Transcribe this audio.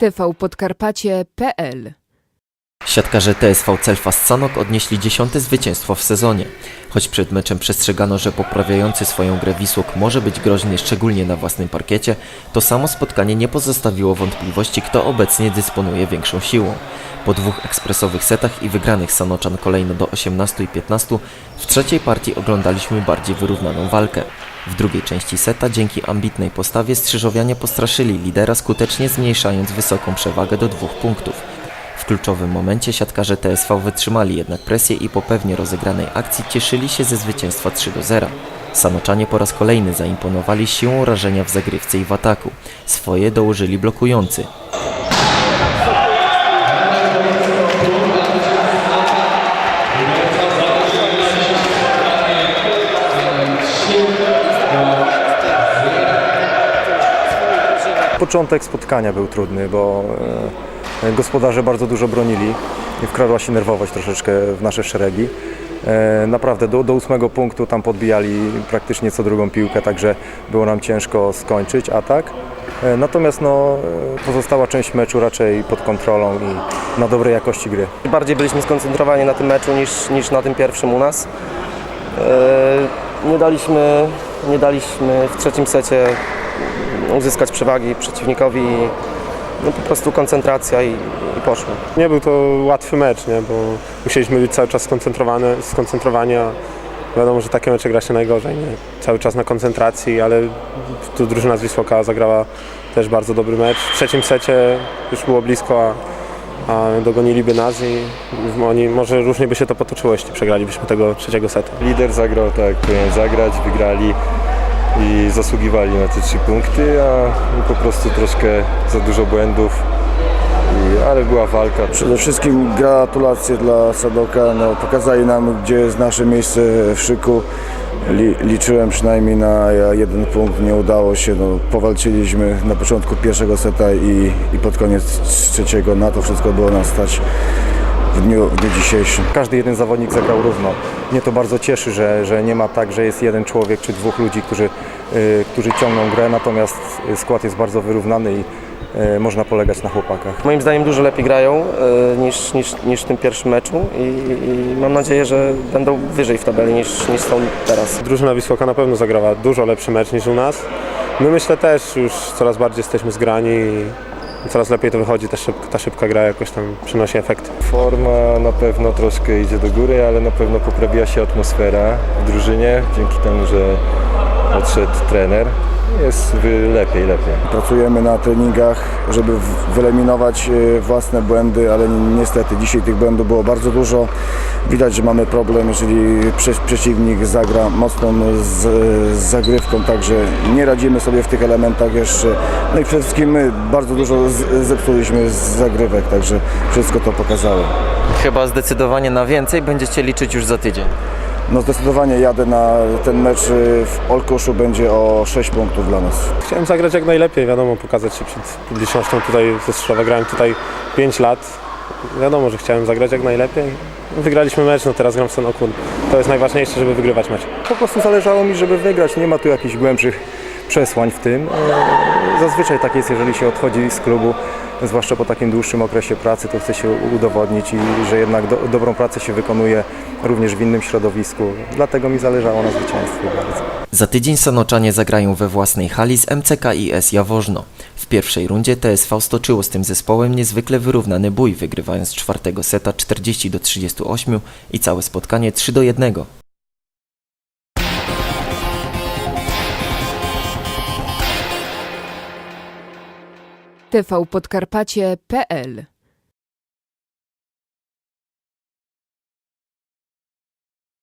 tvpodkarpacie.pl Siatkarze TSV Celfast Sanok odnieśli dziesiąte zwycięstwo w sezonie. Choć przed meczem przestrzegano, że poprawiający swoją grę Wisłok może być groźny szczególnie na własnym parkiecie, to samo spotkanie nie pozostawiło wątpliwości, kto obecnie dysponuje większą siłą. Po dwóch ekspresowych setach i wygranych Sanoczan kolejno do 18 i 15, w trzeciej partii oglądaliśmy bardziej wyrównaną walkę. W drugiej części seta dzięki ambitnej postawie strzyżowianie postraszyli lidera skutecznie zmniejszając wysoką przewagę do dwóch punktów. W kluczowym momencie siatkarze TSV wytrzymali jednak presję i po pewnie rozegranej akcji cieszyli się ze zwycięstwa 3 do 0. Sanoczanie po raz kolejny zaimponowali siłą rażenia w zagrywce i w ataku. Swoje dołożyli blokujący. Początek spotkania był trudny, bo e, gospodarze bardzo dużo bronili i wkradła się nerwowość troszeczkę w nasze szeregi. E, Naprawdę do, do ósmego punktu tam podbijali praktycznie co drugą piłkę, także było nam ciężko skończyć atak. E, Natomiast no, pozostała część meczu raczej pod kontrolą i na dobrej jakości gry. Bardziej byliśmy skoncentrowani na tym meczu niż, niż na tym pierwszym u nas. Nie daliśmy, nie daliśmy w trzecim secie uzyskać przewagi przeciwnikowi. No po prostu koncentracja i, i poszło. Nie był to łatwy mecz, nie? bo musieliśmy być cały czas skoncentrowani, skoncentrowani a wiadomo, że takie mecze gra się najgorzej. Nie? Cały czas na koncentracji, ale tu drużyna z Wisłoka zagrała też bardzo dobry mecz. W trzecim secie już było blisko, a, a dogoniliby nas i oni, może różnie by się to potoczyło, jeśli przegralibyśmy tego trzeciego seta. Lider zagrał tak, jak powinien zagrać, wygrali i zasługiwali na te trzy punkty, a po prostu troszkę za dużo błędów, I, ale była walka. Przede wszystkim gratulacje dla Sadoka. No, pokazali nam, gdzie jest nasze miejsce w szyku. Li, liczyłem przynajmniej na jeden punkt, nie udało się. No, powalczyliśmy na początku pierwszego seta i, i pod koniec trzeciego. Na to wszystko było nas stać w dniu, w dniu dzisiejszym. Każdy jeden zawodnik zagrał równo. Mnie to bardzo cieszy, że, że nie ma tak, że jest jeden człowiek czy dwóch ludzi, którzy, y, którzy ciągną grę, natomiast skład jest bardzo wyrównany i można polegać na chłopakach. Moim zdaniem dużo lepiej grają e, niż, niż, niż w tym pierwszym meczu i, i mam nadzieję, że będą wyżej w tabeli niż, niż są teraz. Drużyna Wisłoka na pewno zagrała dużo lepszy mecz niż u nas. My myślę też już coraz bardziej jesteśmy zgrani i coraz lepiej to wychodzi, ta, szyb, ta szybka gra jakoś tam przynosi efekty. Forma na pewno troszkę idzie do góry, ale na pewno poprawiła się atmosfera w drużynie, dzięki temu, że odszedł trener. Jest lepiej, lepiej. Pracujemy na treningach, żeby wyeliminować e, własne błędy, ale ni- niestety dzisiaj tych błędów było bardzo dużo. Widać, że mamy problem, jeżeli prze, przeciwnik zagra mocną z, z zagrywką, także nie radzimy sobie w tych elementach jeszcze. No i przede wszystkim my bardzo dużo z, zepsuliśmy z zagrywek, także wszystko to pokazało. Chyba zdecydowanie na więcej będziecie liczyć już za tydzień. No zdecydowanie jadę na ten mecz y, w Olkuszu, będzie o 6 punktów dla nas. Chciałem zagrać jak najlepiej, wiadomo, pokazać się przed publicznością tutaj ze Strzewa. Grałem tutaj 5 lat. Wiadomo, że chciałem zagrać jak najlepiej. Wygraliśmy mecz, no teraz gram w Sanoku. To jest najważniejsze, żeby wygrywać mecz. Po prostu zależało mi, żeby wygrać. Nie ma tu jakichś głębszych przesłań w tym. E, Zazwyczaj tak jest, jeżeli się odchodzi z klubu, zwłaszcza po takim dłuższym okresie pracy, to chce się udowodnić i że jednak do, dobrą pracę się wykonuje również w innym środowisku. Dlatego mi zależało na zwycięstwie bardzo. Za tydzień Sanoczanie zagrają we własnej hali z MCKiS Jaworzno. W pierwszej rundzie TSV stoczyło z tym zespołem niezwykle wyrównany bój, wygrywając czwartego seta 40 do 38 i całe spotkanie 3 do 1. tvpodkarpacie.pl